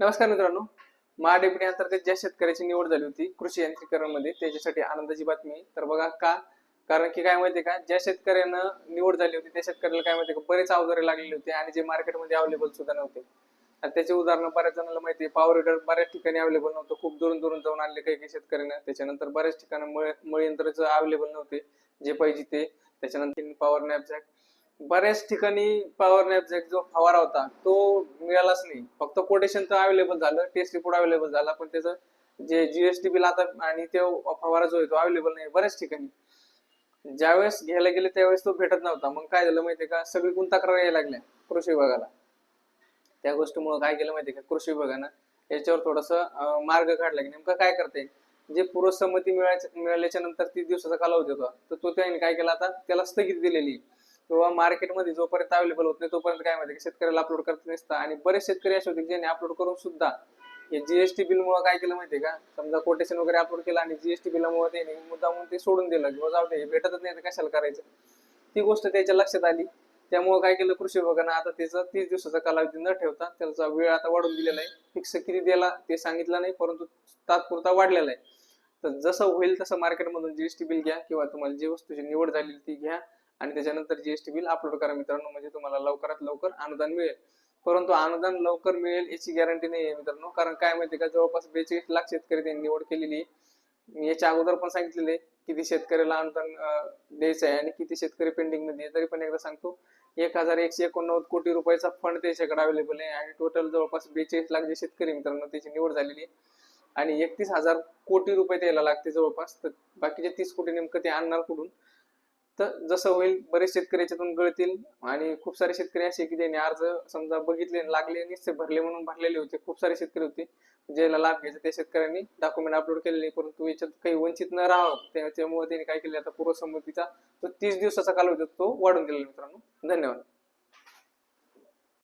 नमस्कार मित्रांनो. महाडेपुटी अंतर्गत ज्या शेतकऱ्याची निवड झाली होती कृषी यांत्रिकरणमध्ये त्याच्यासाठी आनंदाची बातमी तर बघा का कारण की काय माहितीये का ज्या शेतकऱ्यानं निवड झाली होती त्या शेतकऱ्याला काय माहितीये का बरेच अवजारे लागलेली होती आणि जे मार्केटमध्ये अवेलेबल सुद्धा नव्हते. आणि त्याचे उदाहरण बऱ्याच जणांना माहिती आहे. पॉवर हिटर बऱ्याच ठिकाणी अवेलेबल नव्हतं. खूप दुरून दुरून जाऊन आणले काही काही शेतकऱ्यांना. त्याच्यानंतर बऱ्याच ठिकाणी मळ मळीयंत्रच अवेलेबल नव्हते जे पाहिजे ते. त्याच्यानंतर पॉवर नॅपझॅक बऱ्याच ठिकाणी पॉवर नॅपचा जो फवारा होता तो मिळालाच नाही. फक्त कोटेशन तर अवेलेबल झालं टेस्ट रिपोर्ट अवेलेबल झाला पण त्याचं जे जीएसटी बिल आता आणि ते फवारा जो आहे तो अवेलेबल नाही बऱ्याच ठिकाणी. ज्यावेळेस घ्यायला गेले त्यावेळेस तो भेटत नव्हता. मग काय झालं माहितीये का? सगळीकडून तक्रार यायला लागल्या कृषी विभागाला. त्या गोष्टीमुळे काय केलं माहितीये का? कृषी विभागानं याच्यावर थोडस मार्ग काढला की नेमकं काय करते? जे पूर्वसंमती मिळायच्या मिळाल्याच्या नंतर तीस दिवसाचा कालावधी होता. तर तो त्याने काय केला आता? त्याला स्थगिती दिलेली किंवा मार्केटमध्ये जोपर्यंत अवेलेबल होत नाही तोपर्यंत काय माहिती शेतकऱ्याला अपलोड करत नसतं. आणि बरेच शेतकरी असे होते ज्यांनी अपलोड करून सुद्धा हे जीएसटी बिल मुळे काय केलं माहितीये का? समजा कोटेशन वगैरे अपलोड केलं आणि जीएसटी बिलामुळे त्याने मुद्दामून ते सोडून दिलं किंवा जाऊ दे भेटतच नाही तर कशाला करायचं? ती गोष्ट त्याच्या लक्षात आली. त्यामुळे काय केलं कृषी विभागानं आता त्याचा तीस दिवसाचा कालावधी न ठेवता त्याचा वेळ आता वाढून दिलेला आहे. फिक्स किती दिला ते सांगितलं नाही परंतु तात्पुरता वाढलेला आहे. तर जसं होईल तसं मार्केटमधून जीएसटी बिल घ्या किंवा तुम्हाला जी वस्तूची निवड झालेली ती घ्या. आणि त्याच्यानंतर जीएसटी बिल अपलोड करा मित्रांनो. म्हणजे तुम्हाला लवकरात लवकर अनुदान मिळेल. परंतु अनुदान लवकर मिळेल याची गॅरंटी नाही आहे मित्रांनो. कारण काय माहिती का? जवळपास बेचाळीस लाख शेतकरी त्यांनी निवड केलेली आहे. मी याच्या अगोदर पण सांगितलेले किती शेतकऱ्याला अनुदान द्यायचं आहे आणि किती शेतकरी पेंडिंगमध्ये तरी पण एकदा सांगतो एक हजार एकशे एकोणनव्वद कोटी रुपयाचा फंड त्याच्याकडे अवेलेबल आहे. आणि टोटल जवळपास बेचाळीस लाख जे शेतकरी मित्रांनो त्याची निवड झालेली आहे. आणि एकतीस हजार कोटी रुपये द्यायला लागते जवळपास. तर बाकीचे तीस कोटी नेमकं ते आणणार कुठून? तर जसं होईल बरेच शेतकरी याच्यातून गळतील आणि खूप सारे शेतकरी असे की ज्यांनी अर्ज समजा बघितले लागले निश्चय भरले म्हणून भरलेले होते. खूप सारे शेतकरी होते ज्याला लाभ घ्यायचा त्या शेतकऱ्यांनी डॉक्युमेंट अपलोड केलेले परंतु याच्यात काही वंचित न राहावं. त्याच्यामुळे त्यांनी काय केले आता पूर्वसंमतीचा तो तीस दिवसाचा कालावधी तो वाढून दिलेला मित्रांनो. धन्यवाद.